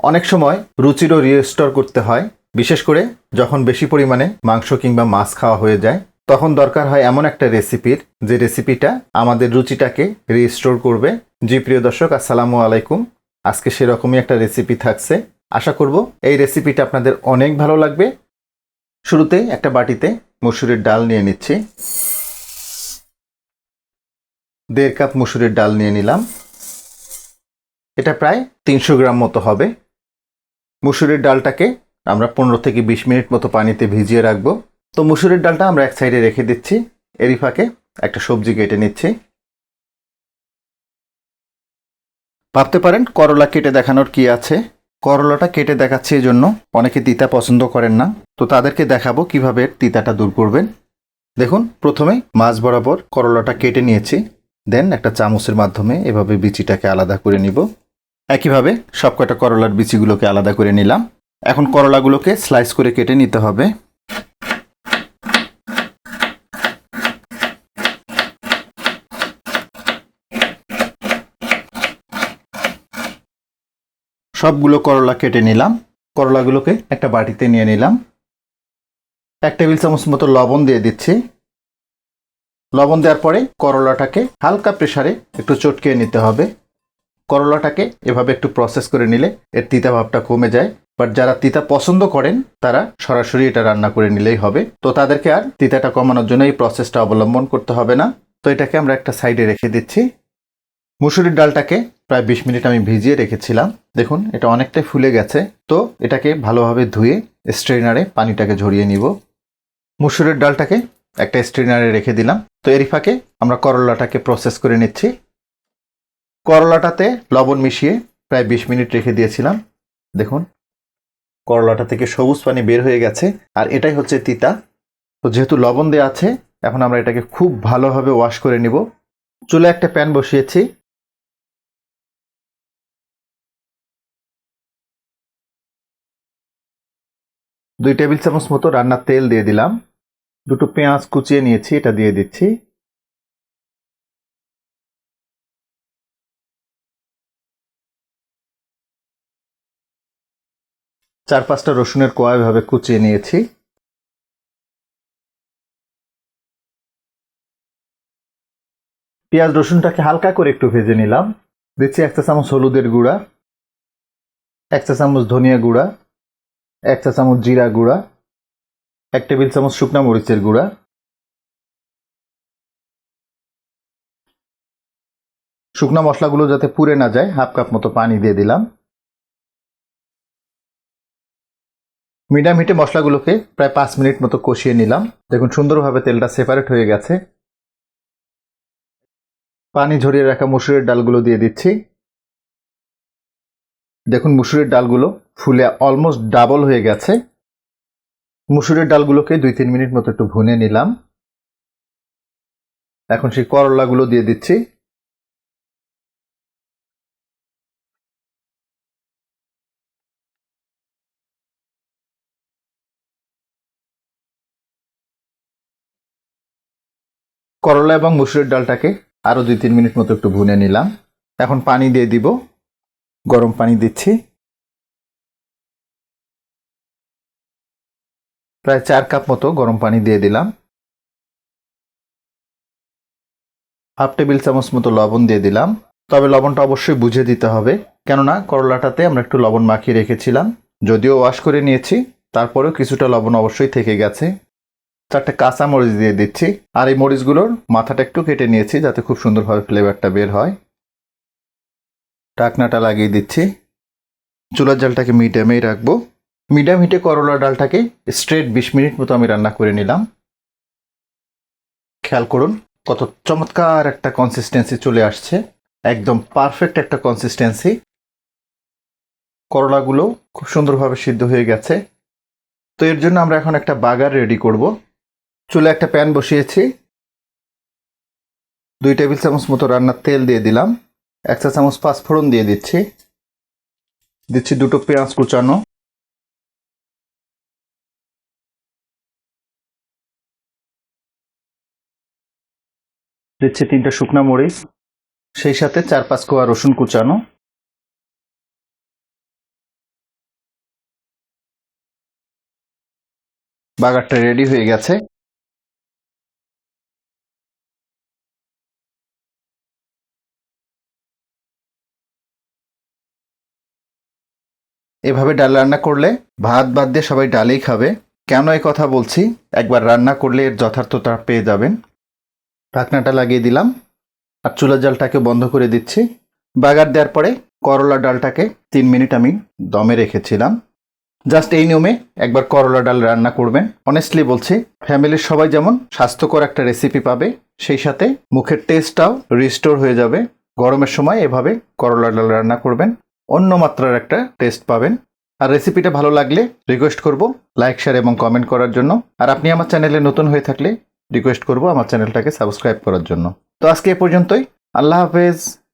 অনেক সময় রুচিরও রিস্টোর করতে হয়। বিশেষ করে যখন বেশি পরিমাণে মাংস কিংবা মাছ খাওয়া হয়ে যায়, তখন দরকার হয় এমন একটা রেসিপির যে রেসিপিটা আমাদের রুচিটাকে রিস্টোর করবে। জি, প্রিয় দর্শক, আসসালামু আলাইকুম। আজকে সেরকমই একটা রেসিপি থাকছে। আশা করব এই রেসিপিটা আপনাদের অনেক ভালো লাগবে। শুরুতে একটা বাটিতে মসুরের ডাল নিয়ে নিচ্ছি। দেড় কাপ মসুরের ডাল নিয়ে নিলাম। এটা প্রায় তিনশো গ্রাম মতো হবে। মুসুরের ডালটাকে আমরা পনেরো থেকে বিশ মিনিট মতো পানিতে ভিজিয়ে রাখব। তো মুসুরের ডালটা আমরা এক সাইডে রেখে দিচ্ছি। এরই ফাঁকে একটা সবজি কেটে নিচ্ছি। ভাবতে পারেন করলা কেটে দেখানোর কি আছে? করলাটা কেটে দেখাচ্ছি এই জন্য অনেকে তিতা পছন্দ করেন না। তো তাদেরকে দেখাবো কীভাবে তিতাটা দূর করবেন। দেখুন, প্রথমে মাছ বরাবর করলাটা কেটে নিয়েছি। দেন একটা চামচের মাধ্যমে এভাবে বিচিটাকে আলাদা করে নিব। একইভাবে সবকটা করলার বিচিগুলোকে আলাদা করে নিলাম। এখন করলাগুলোকে স্লাইস করে কেটে নিতে হবে। সবগুলো করলা কেটে নিলাম। করলাগুলোকে একটা বাটিতে নিয়ে নিলাম। এক টেবিল চামচ মতো লবণ দিয়ে দিচ্ছি। লবণ দেওয়ার পরে করলাটাকে হালকা প্রেসারে একটু চটকিয়ে নিতে হবে। করলাটাকে এভাবে একটু প্রসেস করে নিলে এর তিতা ভাবটা কমে যায়। বাট যারা তিতা পছন্দ করেন, তারা সরাসরি এটা রান্না করে নিলেই হবে। তো তাদেরকে আর তিতাটা কমানোর জন্য এই প্রসেসটা অবলম্বন করতে হবে না। তো এটাকে আমরা একটা সাইডে রেখে দিচ্ছি। মুসুরির ডালটাকে প্রায় বিশ মিনিট আমি ভিজিয়ে রেখেছিলাম। দেখুন, এটা অনেকটাই ফুলে গেছে। তো এটাকে ভালোভাবে ধুয়ে স্ট্রেনারে পানিটাকে ঝরিয়ে নিব। মুসুরের ডালটাকে একটা স্ট্রেনারে রেখে দিলাম। তো এরই ফাঁকে আমরা করলাটাকে প্রসেস করে নিচ্ছি। করলাটাতে লবণ মিশিয়ে প্রায় বিশ মিনিট রেখে দিয়েছিলাম। দেখুন, করলাটা থেকে সবুজ পানি বের হয়ে গেছে, আর এটাই হচ্ছে তিতা। তো যেহেতু লবণ দেওয়া আছে, এখন আমরা এটাকে খুব ভালোভাবে ওয়াশ করে নিব। চুলে একটা প্যান বসিয়েছি। দুই টেবিল চামচ মতো রান্নার তেল দিয়ে দিলাম। দুটো পেঁয়াজ কুচিয়ে নিয়েছি, এটা দিয়ে দিচ্ছি। চার পাঁচটা রসুনের কোয়া এভাবে কুচিয়ে নিয়েছি। পেঁয়াজ রসুনটাকে হালকা করে একটু ভেজে নিলাম। দিচ্ছি এক চা চামচ হলুদের গুঁড়া, এক চা চামচ ধনিয়া গুঁড়া, এক চা চামচ জিরা গুঁড়া, এক টেবিল চামচ শুকনা মরিচের গুঁড়া। শুকনা মশলাগুলো যাতে পুড়ে না যায়, হাফ কাপ মতো পানি দিয়ে দিলাম। মিডিয়াম হিটে মশলাগুলোকে প্রায় পাঁচ মিনিট মতো কষিয়ে নিলাম। দেখুন, সুন্দরভাবে তেলটা সেপারেট হয়ে গেছে। পানি ঝরিয়ে রাখা মুসুরের ডালগুলো দিয়ে দিচ্ছি। দেখুন, মুসুরের ডালগুলো ফুলে অলমোস্ট ডাবল হয়ে গেছে। মুসুরের ডালগুলোকে দুই তিন মিনিট মতো একটু ভুনে নিলাম। এখন সেই করলাগুলো দিয়ে দিচ্ছি। করলা এবং মুসুরের ডালটাকে আরও দুই তিন মিনিট মতো একটু ভুনে নিলাম। এখন পানি দিয়ে দিব। গরম পানি দিচ্ছি। প্রায় চার কাপ মতো গরম পানি দিয়ে দিলাম। হাফ টেবিল চামচ মতো লবণ দিয়ে দিলাম। তবে লবণটা অবশ্যই বুঝে দিতে হবে, কেননা করলাটাতে আমরা একটু লবণ মাখিয়ে রেখেছিলাম। যদিও ওয়াশ করে নিয়েছি, তারপরেও কিছুটা লবণ অবশ্যই থেকে গেছে। চারটে কাঁচা মরিচ দিয়ে দিচ্ছি। আর এই মরিচগুলোর মাথাটা একটু কেটে নিয়েছি যাতে খুব সুন্দরভাবে ফ্লেভারটা বের হয়। ঢাকনাটা লাগিয়ে দিচ্ছি। চুলার জালটাকে মিডিয়ামেই রাখব। মিডিয়াম হিটে করলা ডালটাকে স্ট্রেট বিশ মিনিট মতো আমি রান্না করে নিলাম। খেয়াল করুন, কত চমৎকার একটা কনসিস্টেন্সি চলে আসছে। একদম পারফেক্ট একটা কনসিস্টেন্সি করলাগুলো খুব সুন্দরভাবে সিদ্ধ হয়ে গেছে। তো এর জন্য আমরা এখন একটা বাগার রেডি করব। চুলে একটা প্যান বসিয়েছি। দুই টেবিল চামচ মতো রান্নার তেল দিয়ে দিলাম। এক চা চামচ পাঁচফোড়ন দিয়ে দিচ্ছি। দিচ্ছি দুটো পেঁয়াজ কুচানো। দিচ্ছি তিনটা শুকনা মরিচ। সেই সাথে চার পাঁচ কোয়া রসুন কুচানো। বাগারটা রেডি হয়ে গেছে। এভাবে ডাল রান্না করলে ভাত বাদ দিয়ে সবাই ডালেই খাবে। কেন এই কথা বলছি? একবার রান্না করলে এর যথার্থতা পেয়ে যাবেন। ঢাকনাটা লাগিয়ে দিলাম আর চুলার জালটাকে বন্ধ করে দিচ্ছি। বাগার দেওয়ার পরে করলা ডালটাকে তিন মিনিট আমি দমে রেখেছিলাম। জাস্ট এই নিয়মে একবার করলা ডাল রান্না করবেন। অনেস্টলি বলছি, ফ্যামিলির সবাই যেমন স্বাস্থ্যকর একটা রেসিপি পাবে, সেই সাথে মুখের টেস্টটাও রিস্টোর হয়ে যাবে। গরমের সময় এভাবে করলা ডাল রান্না করবেন। অন্য মাত্রার একটা টেস্ট পাবেন। আর রেসিপিটা ভালো লাগলে রিকোয়েস্ট করব লাইক শেয়ার এবং কমেন্ট করার জন্য। আর আপনি আমার চ্যানেলে নতুন হয়ে থাকলে রিকোয়েস্ট করব আমার চ্যানেলটাকে সাবস্ক্রাইব করার জন্য। তো আজকে এ পর্যন্তই। আল্লাহ হাফেজ।